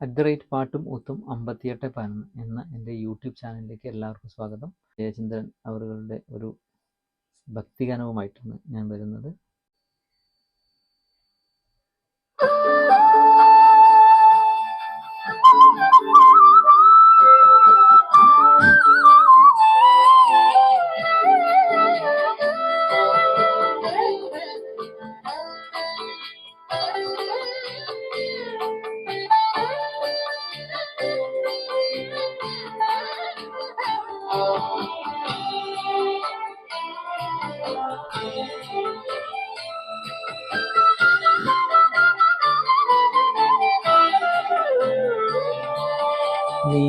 At the rate പാട്ടും ഊത്തും അമ്പത്തിയെട്ട് പതിനൊന്ന് എന്ന എന്റെ യൂട്യൂബ് ചാനലിലേക്ക് എല്ലാവർക്കും സ്വാഗതം. ജയചന്ദ്രൻ അവരുടെ ഒരു ഭക്തിഗാനവുമായിട്ടാണ് ഞാൻ വരുന്നത്. നീ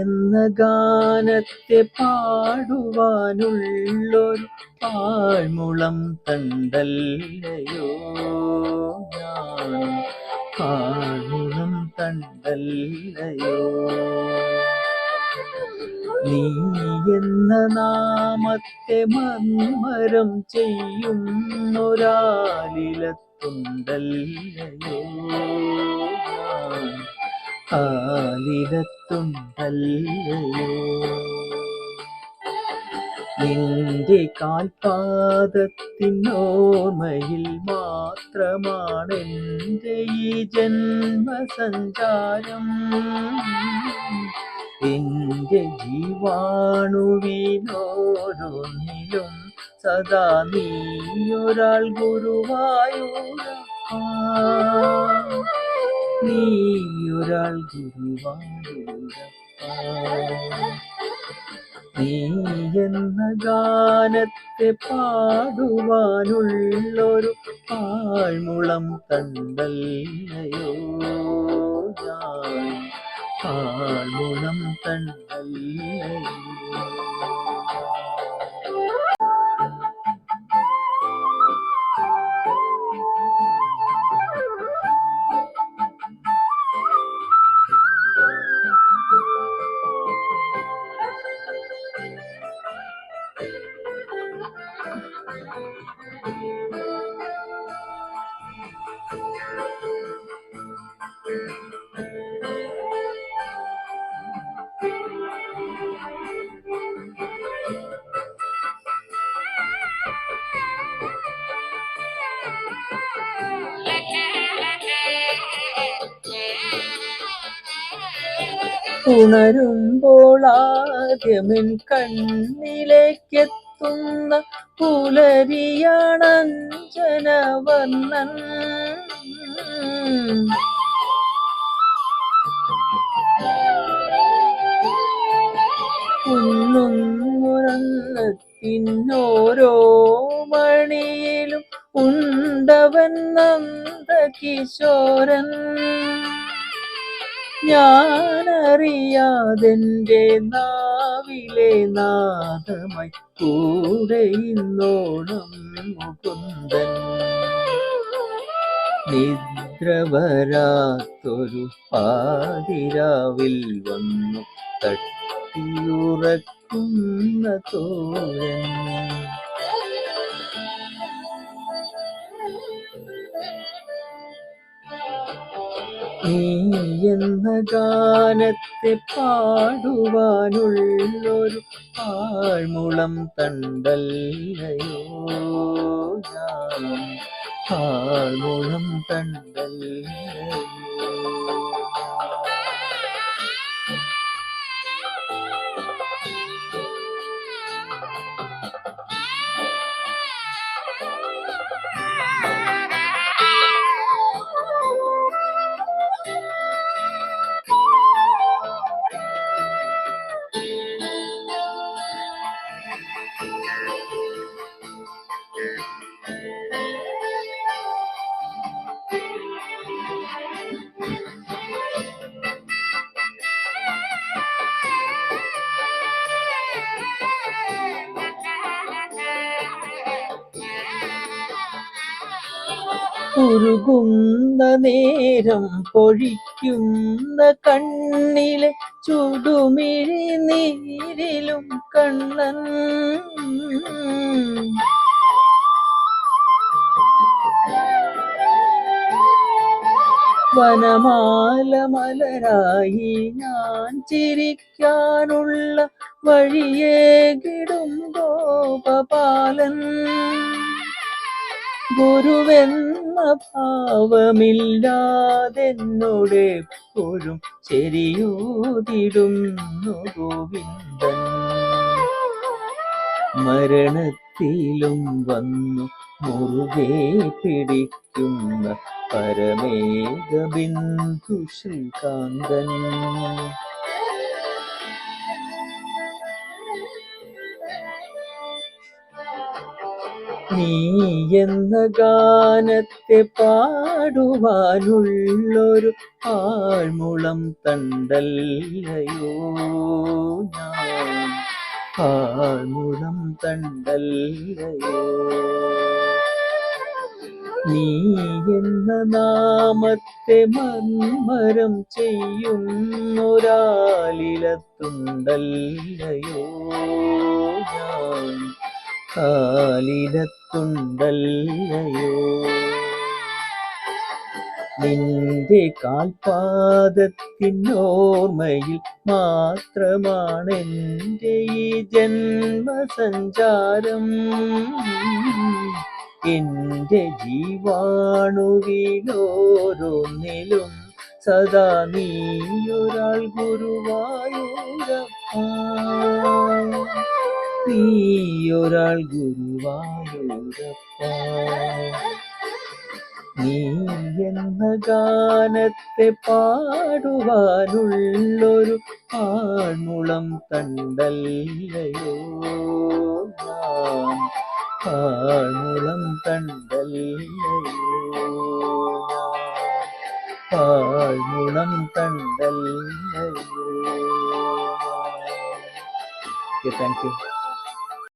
എന്ന ഗാനത്തെ പാടുവാനുള്ളൊരു പാഴ്മുളം തണ്ടല്ലയോ? ഞാൻ പാഴ്മുളം തണ്ടല്ലയോ? നീ എന്ന നാമത്തെ മന്മരം ചെയ്യുന്നൊരാലിലത്തുണ്ടല്ലയോ? ഞാൻ ആലിലത്തുണ്ടല്ലയോ നിന്റെ കാൽപാദത്തിനോർമ്മയിൽ മാത്രമാണെന്റെ ഈ ജന്മസഞ്ചാരം. എന്റെ ജീവാണുവിനോരോന്നിലും സദാ നീയൊരാൾ ഗുരുവായൂരപ്പ. നീയൊരാൾ നീ എന്ന ഗാനത്തെ പാടുവാനുള്ളൊരു പാഴ്മുളം തണ്ടല്ലയോ പാഴ്മുളം തണ്ടല്ലയോ ഉണരുമ്പോൾ ആദ്യമെൻ കണ്ണിലേക്കെത്തുന്ന പുലരിയാണഞ്ജനവർണൻ ഉണ്ണുന്നുറന്നത്തിനോരോ മണിയിലും ഉണ്ടവൻ നന്ദകിശോരൻ. ഞാനറിയാതെന്റെ നാവിലെ നാദമായി കൂടെ ഇന്നോണം മുകുന്ദൻ. നിദ്ര വരാത്തൊരു പാതിരാവിൽ വന്നു തട്ടിയുറക്കുന്ന തോരൻ നീ എന്ന ഗാനത്തെ പാടുവാനുള്ളൊരു ആൾമുളം തണ്ടല്ലയോ പാഴ്മുളം തണ്ടല്ലയോ? ഉരുകുന്ന നേരം പൊഴിക്കുന്ന കണ്ണിലെ ചുടുമിഴി നീരിലും കണ്ണൻ. വനമാല മലരായി ഞാൻ ചിരിക്കാനുള്ള വഴിയേ കിടും ഗോപപാലൻ ഗുരുവെന്ന ഭാവമില്ലാതെന്നോടെ എപ്പോഴും ശരിയോതിടുന്നു ഗോവിന്ദൻ. മരണത്തിലും വന്നു മുറുകെ പിടിക്കുന്ന പരമേകബിന്ദു ശ്രീകാന്തൻ. നീ എന്ന ഗാനത്തെ പാടുവാനുള്ളൊരു ആൾമുളം തണ്ടല്ലയോ ഞാൻ? ആൾമുളം തണ്ടല്ലയോ? നീ എന്ന നാമത്തെ മന്മരം ചെയ്യുന്നൊരാലിലത്തുണ്ടല്ലയോ ഞാൻ? കാലിലത്തുണ്ടല്ലയോ നിന്റെ കാൽപാദത്തിനോർമ്മയിൽ മാത്രമാണ് എന്റെ ഈ ജന്മസഞ്ചാരം. എന്റെ ജീവാണുവിലോരോന്നിലും സദാ നീയൊരാൾ ഗുരുവായൂരപ്പ നീയൊരാൾ ഗുരുവായൂരപ്പ. നീ എന്ന ഗാനത്തെ പാടുവാനുള്ളൊരു ആൺമുളം തണ്ടല്ലയോ ആൺമുളം തണ്ടല്ലയോ ആൺമുളം തണ്ടല്ലയോ താങ്ക് യു